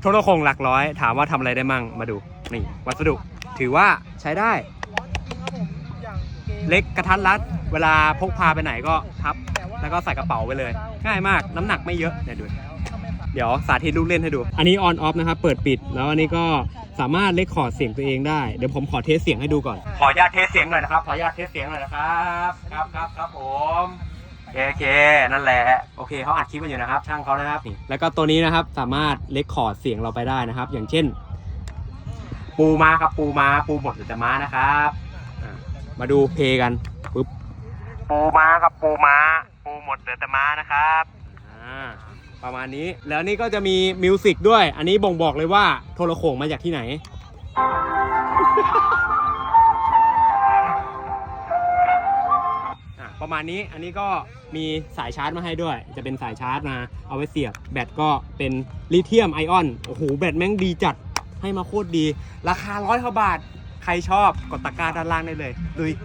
โทรโขงหลักร้อย ถามว่าทำอะไรได้มั่งมาดู นี่ วัสดุ ถือว่าใช้ได้ เล็กกระทัดรัด เวลาพกพาไปไหนก็พับ แล้วก็ใส่กระเป๋าไปเลย ง่ายมากน้ำหนักไม่เยอะเนี่ยดูเดี๋ยวสาธิตลูกเล่นให้ดู อันนี้ออนออฟนะครับ เปิดปิด แล้วอันนี้ก็สามารถเลคคอร์ดเสียงตัวเองได้ เดี๋ยวผมขอเทสเสียงให้ดูก่อน ขออนุญาตเทสเสียงหน่อยนะครับ ขออนุญาตเทสเสียงหน่อยนะครับ ครับครับครับผม โอเค นั่นแหละ โอเคเขาอัดคลิปกันอยู่นะครับ ช่างเขานะครับนี่แล้วก็ตัวนี้นะครับสามารถเลคคอร์ดเสียงเราไปได้นะครับ อย่างเช่น ปูมาครับปูมาปูหมดหรือจะมานะครับอะมาดูเพลงกันปุ๊บปูม้าครับปูม้า ปูหมดเหลือแต่ม้านะครับอ่าประมาณนี้แล้วนี่ก็จะมีมิวสิกด้วย อันนี้บ่งบอกเลยว่าโทรโขงมาจากที่ไหน ประมาณนี้ อันนี้ก็มีสายชาร์จมาให้ด้วย จะเป็นสายชาร์จมาเอาไว้เสียบ แบตก็เป็นลิเธียมไอออน โอ้โห แบตแม่งดีจัด ให้มาโคตรดี ราคาร้อยกว่าบาท ใครชอบกดตะกร้าด้านล่างได้เลยลุย